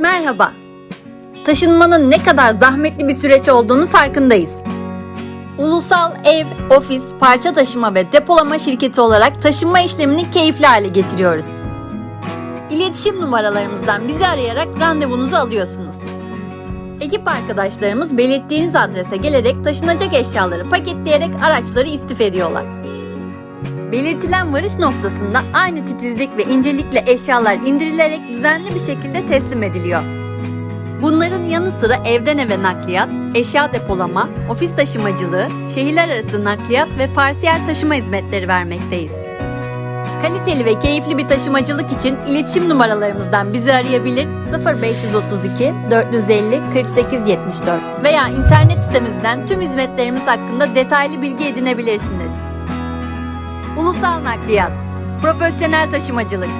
Merhaba. Taşınmanın ne kadar zahmetli bir süreç olduğunu farkındayız. Ulusal ev, ofis, parça taşıma ve depolama şirketi olarak taşınma işlemini keyifli hale getiriyoruz. İletişim numaralarımızdan bizi arayarak randevunuzu alıyorsunuz. Ekip arkadaşlarımız belirttiğiniz adrese gelerek taşınacak eşyaları paketleyerek araçları istif ediyorlar. Belirtilen varış noktasında aynı titizlik ve incelikle eşyalar indirilerek düzenli bir şekilde teslim ediliyor. Bunların yanı sıra evden eve nakliyat, eşya depolama, ofis taşımacılığı, şehirler arası nakliyat ve parsiyel taşıma hizmetleri vermekteyiz. Kaliteli ve keyifli bir taşımacılık için iletişim numaralarımızdan bizi arayabilir 0532 450 48 74 veya internet sitemizden tüm hizmetlerimiz hakkında detaylı bilgi edinebilirsiniz. Ulusal Nakliyat, Profesyonel Taşımacılık,